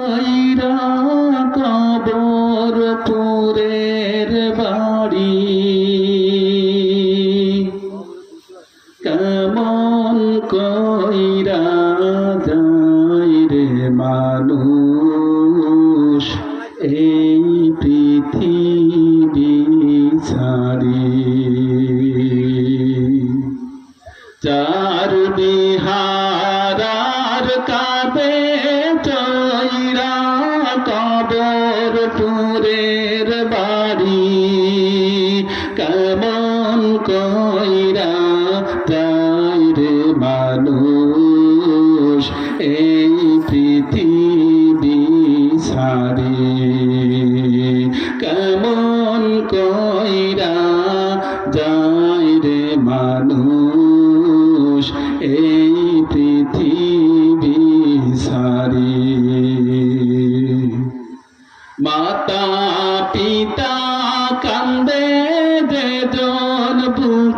কইরা কবর পুরের বাড়ি। কেমন কইরা যায় রে মানুষ এই পৃথিবী ছাড়ি। চার পুরে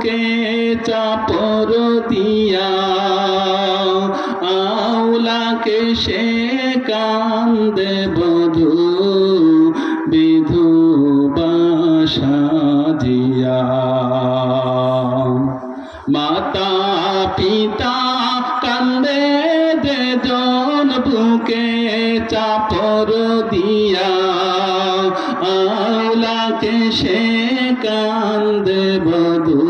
বুকে চাপর দিয়া, আউলাকে সে কান্দে বধু, বিধবা সাজিয়া। মাতা পিতা কান্দে যেজন বুকে চাপর দিয়া আওলাকে সে কান্দে বধু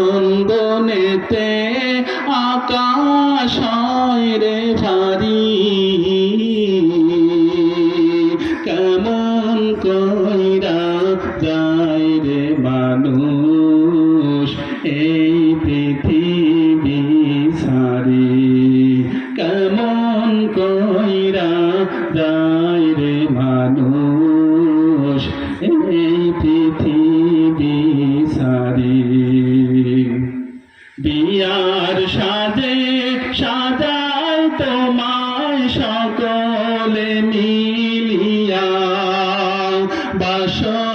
ক্রন্দনেতে আকাশ রে ভারী। কেমন কইরা যায় রে মানুষ এই পৃথিবী সারি। কেমন কইরা যায় রে মানুষ এই পৃথিবী সারি। বিয়ার সাজে সাজায় তোমায় সকলে মিলিয়া। বাসর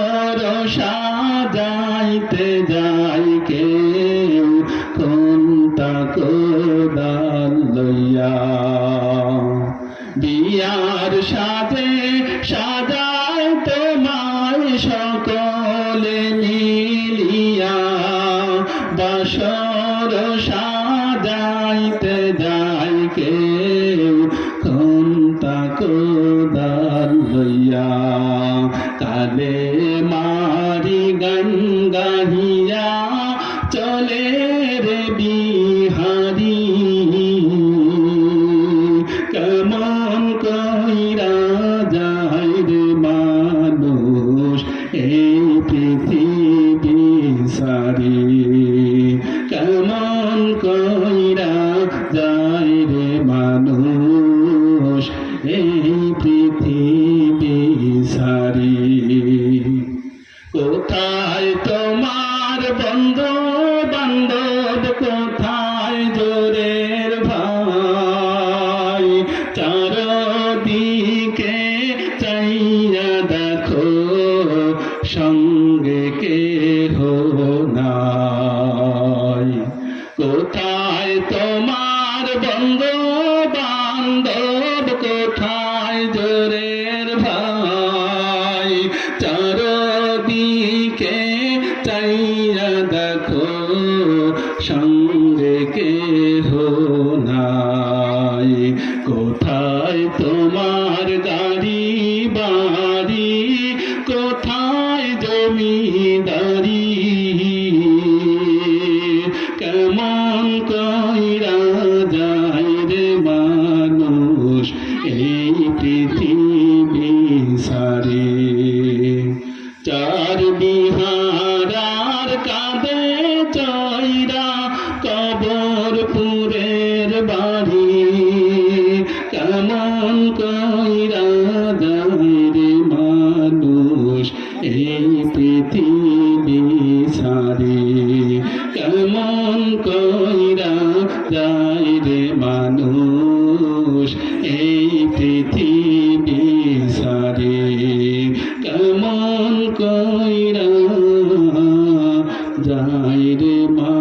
কোদাল হইয়া কালে মারি গাহিয়া চলে রে বিহারি। পৃথিবী সারি। কোথায় তোমার বন্ধু বান্ধব কোথায় জোরের ভাই? চারদিকে চাইয়া দেখো, সঙ্গে কে নাই কোথায় জোরের ভাই, চারদিকে চাইয়া দেখো, সঙ্গে কে হো নাই। কোথায় তোমার গাড়ি বাড়ি, কোথায় জমিদারি মানুষ এই পৃথিবী সারে। কেমন কইরা যায় রে মানুষ